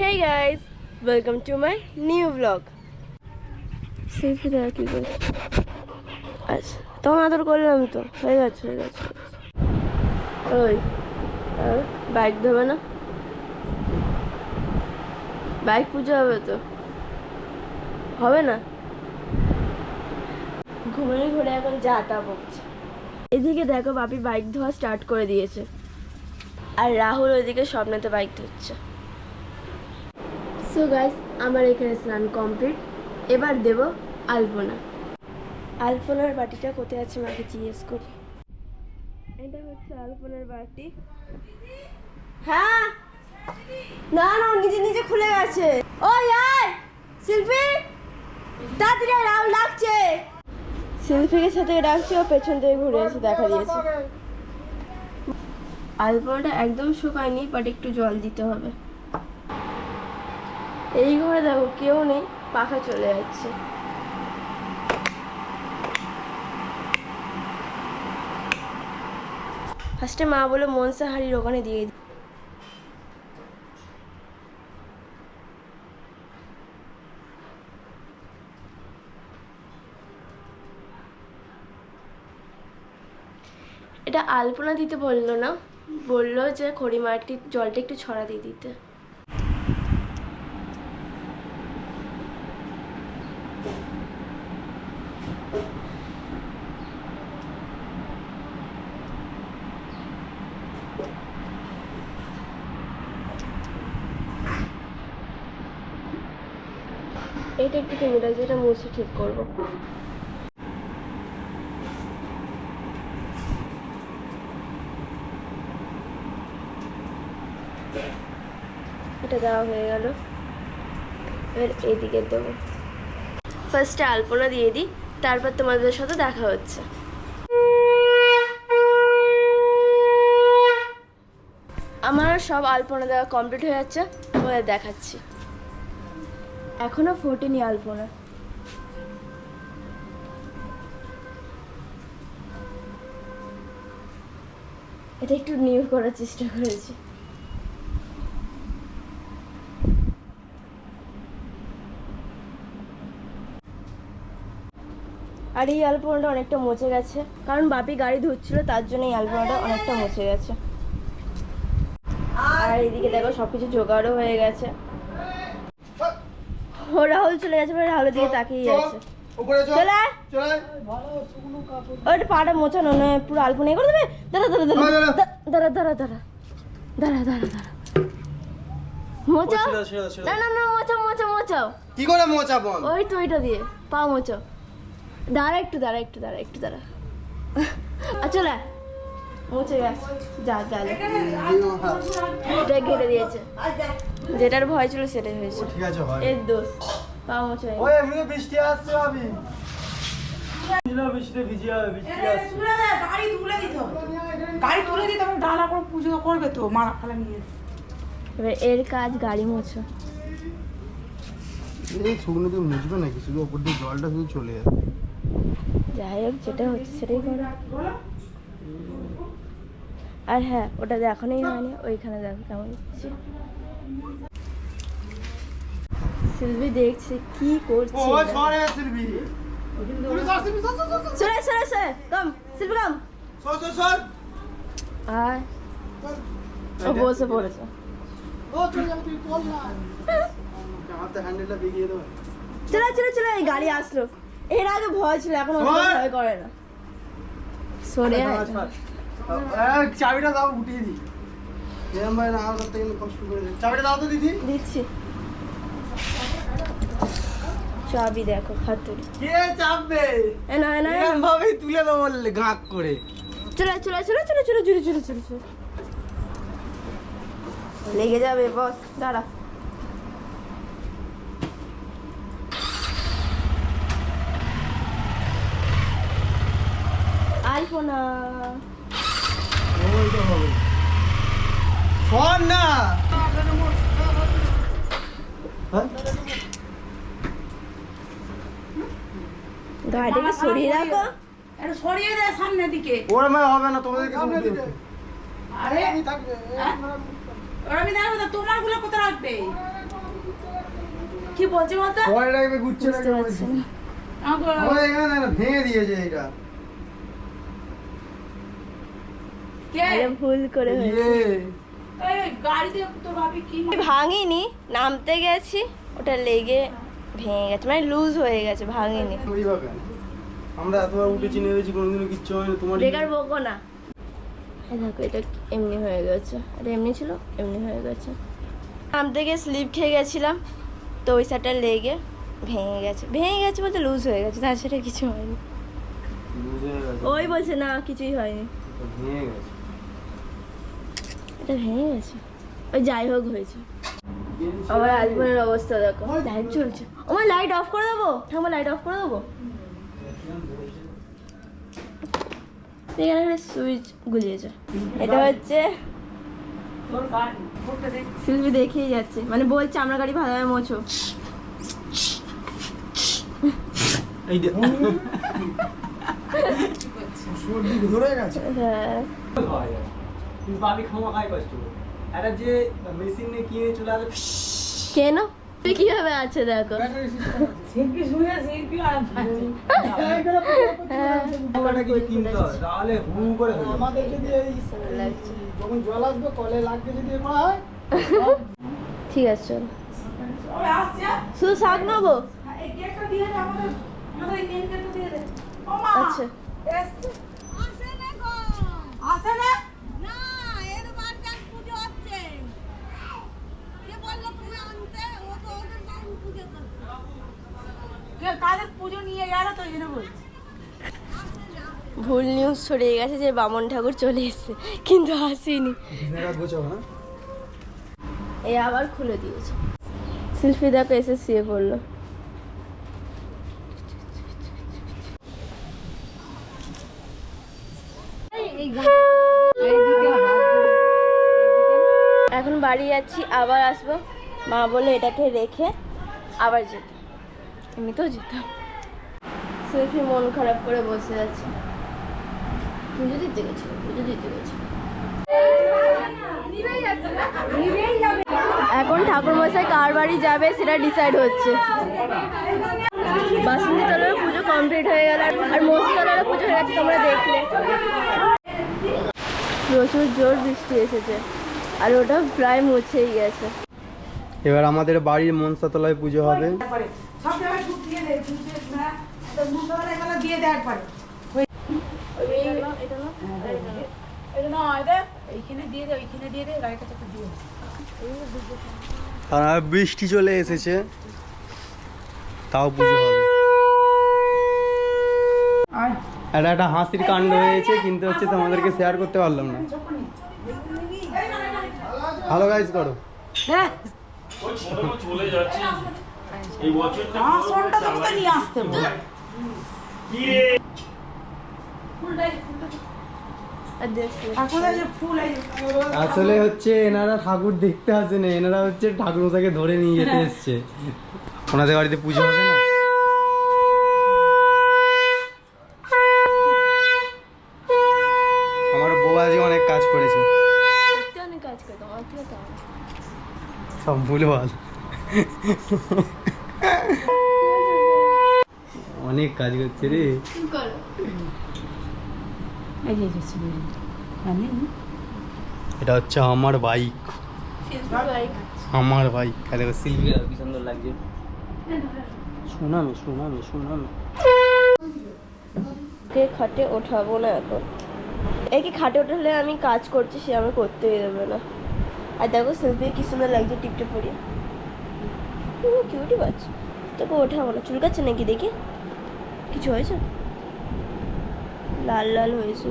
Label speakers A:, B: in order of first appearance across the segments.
A: Hey guys welcome to my new blog selfie দেওয়া কী করছে আচ্ছা তখন আদর করলাম তো। হয়ে গেছে হয়ে গেছে। ওই বাইক দেবে না? বাইক পুজো হবে তো। হবে না? ঘুমিয়ে ঘুরে এখন যা তা বকছে। এদিকে দেখো বাপি বাইক ধোয়া স্টার্ট করে দিয়েছে। আর রাহুল ওইদিকে স্বপ্নেতে বাইক ধুচ্ছে সো গাইস আমার এখানে স্নান কমপ্লিট এবার দেব আলপনা। আলপনার বাটিটা কোথায় আছে মাকে জিজ্ঞেস করি। এটা হচ্ছে আলপনার বাটি। হ্যাঁ? না না, নিজে নিজে খুলে গেছে। ও আয়! শিল্পী! তাড়াতাড়ি রাহুল ডাকছে। শিল্পীকে সাথে ডাকছে, ও পেছন থেকে ঘুরে এসে দেখা দিয়েছে। আলপনাটা একদম শুকায়নি বাট একটু জল দিতে হবে। এই ঘরে দেখো কেউ নেই, পাখা চলে যাচ্ছে। ফার্স্টে মা বলে মনসা হাড়ির ওখানে দিয়ে এটা আলপনা দিতে বলল না, বলল যে খড়ি খড়িমাটির জলটা একটু ছড়া দিয়ে দিতে। এটা একটু কমে লাগছে এটা মুছে ঠিক করব। এটা দেওয়া হয়ে গেল। এবার এদিকে দেবো। ফার্স্টে আলপনা দিয়ে দিই, তারপর তোমাদের সাথে দেখা হচ্ছে। আমার সব আলপনা দেওয়া কমপ্লিট হয়ে যাচ্ছে, তোমাদের দেখাচ্ছি। এখনও ফোটেনি আলপনা এটা একটু নিউ করার চেষ্টা করেছি। আর এই আলপনাটা অনেকটা মুছে গেছে। কারণ বাপি গাড়ি ধুচ্ছিল তার জন্য এই আলপনাটা অনেকটা মুছে গেছে। আর এদিকে দেখো সবকিছু জোগাড়ও হয়ে গেছে। ও রাহুল চলে গেছে মানে রাহুলের দিকে তাকিয়ে আছে।
B: উপরে চল
A: ওটা পাটা মোছানো নয় পুরো আলপনা এ করে দেবে? দাঁড়া দাঁড়া দাঁড়া
B: দাঁড়া,
A: দাঁড়া। দাঁড়া দাঁড়া দাঁড়া। দাঁড়া দাঁড়া মোচাও না না না মোচাও মোচাও মোচাও
B: কি করে মোচা বল?
A: ওই তো ওইটা দিয়ে। পা মোচো দাঁড়া একটু দাঁড়া একটু দাঁড়া একটু দাঁড়া। আর গেছে। যা যা যা। এটা ঘেরে দিয়েছে। যেটার ভয় ছিল সেটাই হয়েছে।
B: ঠিক আছে
A: এর দোষ। পা মোছা
B: ওই এমনি বৃষ্টি আসছে ভাবি। বৃষ্টিতে ভিজে যাবে বৃষ্টি আসছে।
C: গাড়ি তুলে দিতে হবে গাড়ি তুলে দিতে হবে ডালা করে পুজো করবে তো মালা ফালা নিয়ে।
A: এবার এর কাজ গাড়ি মোছা।
B: এই শুকনো দিয়ে মুছবে নাকি? শুধু ওপর দিয়ে জলটা শুধু চলে যাবে
A: যাই হোক যেটা হচ্ছে সেটাই করো। আর হ্যাঁ ওটা দেখানোই হয়নি ওইখানে দেখো কেমন সিলভি দেখছে কি করছে আর? ও বসে পড়েছে
B: চলো চলো
A: চলো এই গাড়ি আসলো। এর আগে ভয় ছিল এখন ভয় করে না। সরে আয়।
B: এই, চাবিটা দাও উঠিয়ে দি এরম ভাই না করতে গেলে কষ্ট করে চাবিটা দাও তো দিদি।
A: দিচ্ছি। চাবি দেখো হাতুড়ি
B: কে চাপবে?
A: এ না না
B: এরম ভাবেই তুলে দেবো বললে গাঁক করে।
A: চলে চলে চলে চলে চলে চলে চলে চলে চলে। লেগে যাবে বস দাঁড়া। আলপনা।
B: হবে। সর না। হ্যাঁ?
A: গাড়িটাকে সরিয়ে রাখো।
C: এটা সরিয়ে দে সামনের দিকে।
B: ওর মানে হবে না তোমাদেরকে সামনে
C: আরে হ্যাঁ? ওরা আমি দেখো তোমারগুলো কোথায় রাখবে? কি বলছে মাতা
B: পরে রাখবে গুচ্ছে রাখবে। আমাদের এখানে ভেঙে দিয়েছে এটা
C: কে
A: আরে ভুল করে ভাঙিনি নামতে গেছি ওটা লেগে ভেঙে গেছে মানে লুজ হয়ে গেছে ভাঙিনি।
B: আমরা এতবার উঠেছি নেমেছি কোনোদিনও কিচ্ছু হয়নি তোমার
A: বেকার বকো না। দেখো এটা এমনি হয়ে গেছে। এটা এমনি ছিল এমনি হয়ে গেছে। স্লিপ খেয়ে গেছিলাম তো ওই সাইডটা লেগে ভেঙে গেছে। ভেঙে গেছে বলতে লুজ হয়ে গেছে কিছু হয়নি। ওই বলছে না কিছুই হয়নি।
B: ভেঙে গেছে।
A: এটা ভেঙে গেছে। ওই যাই হোক হয়েছে। আমার আলপনের অবস্থা দেখো। লাইট চলছে। আমার লাইট অফ করে দেবো? আমার লাইট অফ করে দেবো? এখানে সুইচ গুলিয়েছে। এটা হচ্ছে শিল্পী দেখেই যাচ্ছে। মানে বলছে আমরা গাড়ি ভালোভাবে মোছো।
B: এই যে। সর্দি ধরে গেছে
A: হ্যাঁ।
B: কিন্তু আমি কষ্ট একটা যে মেশিন নিয়ে কিনে চলে আসে
A: কেন? তুই কীভাবে আছে দেখো?
C: শিল্পী শুনে শিল্পী আর পাচ্ছে
A: হ্যাঁ।
B: ওটা কিছু কিনতে তাহলে হু করে
D: আমাদের যদি যখন জল আসবে কলে লাগবে যদি হয়
A: ঠিক আছে চল। শুধু শাক নেব?
C: হ্যাঁ, গেটটা দিয়ে দে আমাদের আমাদের এই মেন গেটটা দিয়ে দে ও মা
A: আচ্ছা
C: এসছে আসে না
E: না এর বারজান পুজো হচ্ছে কে বলল তুমি আনতে ও তো ওদের বাড়ি পুজো করছে
C: কে কাদের পুজো নিয়ে গেল তো এই জন্য বলছি
A: ভুল নিউজ ছড়িয়ে গেছে যে বামন ঠাকুর চলে এসেছে কিন্তু আসেনি।
B: না
A: এই আবার খুলে দিয়েছে। শিল্পী দেখো এসে শুয়ে পড়ল। এখন বাড়ি যাচ্ছি আবার আসব। মা বলে এটাকে রেখে আবার যেতে। এমনিতেও যেতাম। শিল্পী মন খারাপ করে বসে আছে। পুজো দিতে গেছিল পুজো দিতে গেছিল। এখন ঠাকুরমশাই কার বাড়ি যাবে সেটা ডিসাইড হচ্ছে। বাসন্তী তলারও পুজো কমপ্লিট হয়ে গেল আর- আর মস্তলারও পুজো হয়ে গেছে, তোমরা দেখলে। প্রচুর জোর বৃষ্টি এসেছে, আর ওটা প্রায় মুছেই গেছে।
B: এবার আমাদের বাড়ির মনসাতলায় পুজো হবে। বৃষ্টি চলে এসেছে। তাও পুজো হবে। এটা একটা হাসির কাণ্ড হয়েছে, কিন্তু হচ্ছে তোমাদেরকে শেয়ার করতে পারলাম না। ভালো গাইজ করো।
C: হ্যাঁ
F: চলে যাচ্ছি। এই বছরটা
C: আমার ফোনটা নিয়ে আসতে হবে।
A: আর দেখছি
C: ঠাকুরের যে ফুল এই
B: আসলে হচ্ছে এনারা ঠাকুর দেখতে আসেন এনারা হচ্ছে ঠাকুর মশাইকে ধরে নিয়ে যেতে এসছে। ওনাদের বাড়িতে পুজো হবে না? আমার বউ আজকে অনেক কাজ করেছে।
A: অনেক কাজ করে থেকে তো আমার।
B: অনেক কাজ করছে রে। এটা হচ্ছে আমার বাইক আমার বাইক আরে সিলভিয়া কি সুন্দর লাগছে। শোনানো শোনানো শোনানো।
A: কে খাটে ওঠাবো না এখন। একে খাটে ওঠালে আমি কাজ করছি, সে আমি করতেই দেবে না। আর দেখো শিল্পী কি সুন্দর লাগছে টিপটে পরিয়ে। কিউটি বাচ্চা। তোকে ওঠাবো না। চুলকাচ্ছে নাকি দেখি? কিছু হয়েছে? লাল লাল হয়েছে।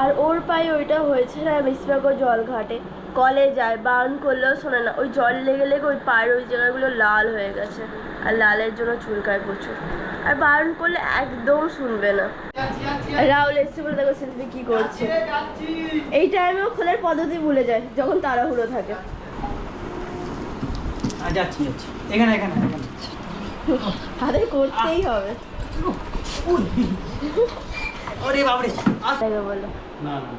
A: আর ওর পায়ে ওইটা হয়েছে না বেশিরভাগ ও জল ঘাটে। কলে যায় বারণ করলেও শোনে না। ওই জল লেগে লেগে ওই পায়ের ওই জায়গাগুলো লাল হয়ে গেছে। আর লালের জন্য চুলকায় প্রচুর। আর বারণ করলে একদম শুনবে না। রাহুল এসছে বলে দেখো শিল্পী কি করছে। এই টাইমেও খোলার পদ্ধতি ভুলে যায় যখন তাড়াহুড়ো থাকে।
D: যাচ্ছি যাচ্ছি। এখানে এখানে
A: করতেই হবে।
D: ওরে বাবরে
A: তাকে বলো।
B: না না।